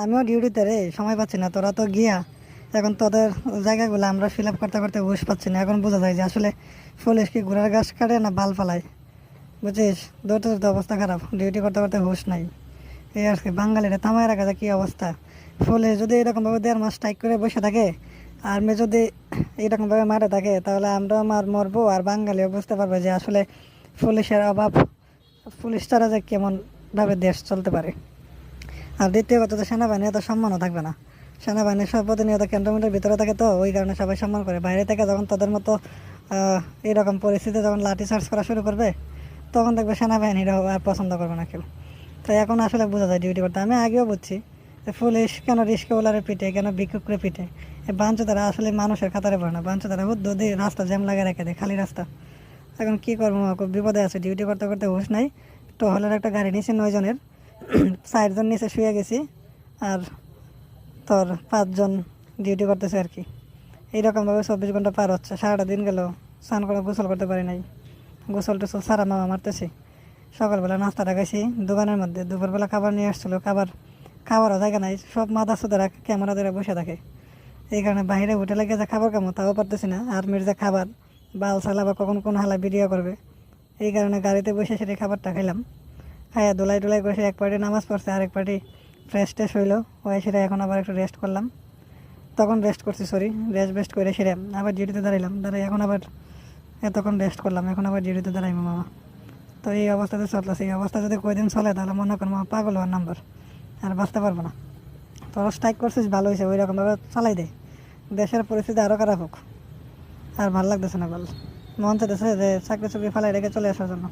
আমিও ডিউটিতে রে, সময় পাচ্ছি না, তোরা তো গিয়া এখন তোদের জায়গাগুলো আমরা ফিল আপ করতে করতে হুশ পাচ্ছি না, এখন বোঝা যায় যে আসলে পুলিশ কি ঘোড়ার গাছ কাটে না বাল ফালায়। বুঝছিস? দৌড়তে দৌড়তে অবস্থা খারাপ ডিউটি করতে করতে হুশ নাই। এই আর কি বাঙালিরা থামায় রাখা যায় কী অবস্থা। পুলিশ যদি এরকমভাবে দেড় মাস স্ট্রাইক করে বসে থাকে আর্মি যদি এরকমভাবে মারে থাকে, তাহলে আমরা মার মরবো, আর বাঙালিও বুঝতে পারবে যে আসলে পুলিশের অভাব, পুলিশ ছাড়া যে কেমনভাবে দেশ চলতে পারে। আর দ্বিতীয় কথা তো সেনাবাহিনী এত সম্মানও থাকবে না। সেনাবাহিনী সব প্রতিনিয়ত কেন্দ্রমন্ত্রীর ভিতরে থাকে তো, ওই কারণে সবাই সম্মান করে। বাইরে থেকে যখন তাদের মতো এরকম পরিস্থিতি যখন লাঠি চার্জ করা শুরু করবে, তখন দেখবে সেনাবাহিনীরাও আর পছন্দ করবে না কেউ। তাই এখন আসলে বোঝা যায় ডিউটি করতে। আমি আগেও বুঝছি পুলিশ কেন রিস্কওয়ালারে পিটে, কেন বিক্ষুকরে পিটে? এই বাঞ্চতারা আসলে মানুষের খাতারে পড়ে না। বাঞ্চতারা বুদ্ধ দিয়ে রাস্তা জ্যাম লাগিয়ে রেখে দেয়, খালি রাস্তা। এখন কী করব? বিপদে আছে। ডিউটি করতে করতে হুশ নাই। তো হলের একটা গাড়ি নিয়েছে নয় ষাটজন নিচে শুয়ে গেছি আর তোর পাঁচজন ডিউটি করতেছে আর কি। এইরকমভাবে চব্বিশ ঘণ্টা পার হচ্ছে। সারাটা দিন গেল স্নান করে, গোসল করতে পারি নাই। গোসল টোসল সারা মামা মারতেছি। সকালবেলা নাস্তাটা খাইছি দোকানের মধ্যে। দুপুরবেলা খাবার নিয়ে আসছিল। খাবার খাবারও জায়গা নাই। সব মাথা সুতরা ক্যামেরা ধরে বসে থাকে। এই কারণে বাইরে হোটেলে যে খাবার কামো তাও পারতেছি না। আর্মির যে খাবার, বাল সালা বা কখন কোন হালা ভিডিও করবে। এই কারণে গাড়িতে বসে সেটি খাবারটা খেলাম খাইয়া দোলাই দোলাই বসে এক পার্টি নামাজ পড়ছে আর এক পার্টি ফ্রেশ ট্রেশ হইল হয়ে সেটা এখন আবার একটু রেস্ট করলাম। তখন রেস্ট করছি সরি রেস্ট বেস্ট করে সেরে আবার ডিউটিতে দাঁড়াইলাম। দাঁড়াই এখন আবার এতক্ষণ রেস্ট করলাম, এখন আবার ডিউটিতে দাঁড়াইবো মামা। তো এই অবস্থাতে চলতেছে, এই অবস্থা যদি কয়দিন চলে তাহলে মনে কর মামা পাগল হওয়ার নাম্বার আর বাঁচতে পারব না। তোরা স্ট্রাইক করছিস, ভালো হয়েছে, ওই রকমভাবে চালাই দে। দেশের পরিস্থিতি আরও খারাপ হোক। আর ভালো লাগতেছে না ভালো। মন চাইতেছে যে চাকরি চুকরি ফালাই রেখে চলে আসার জন্য।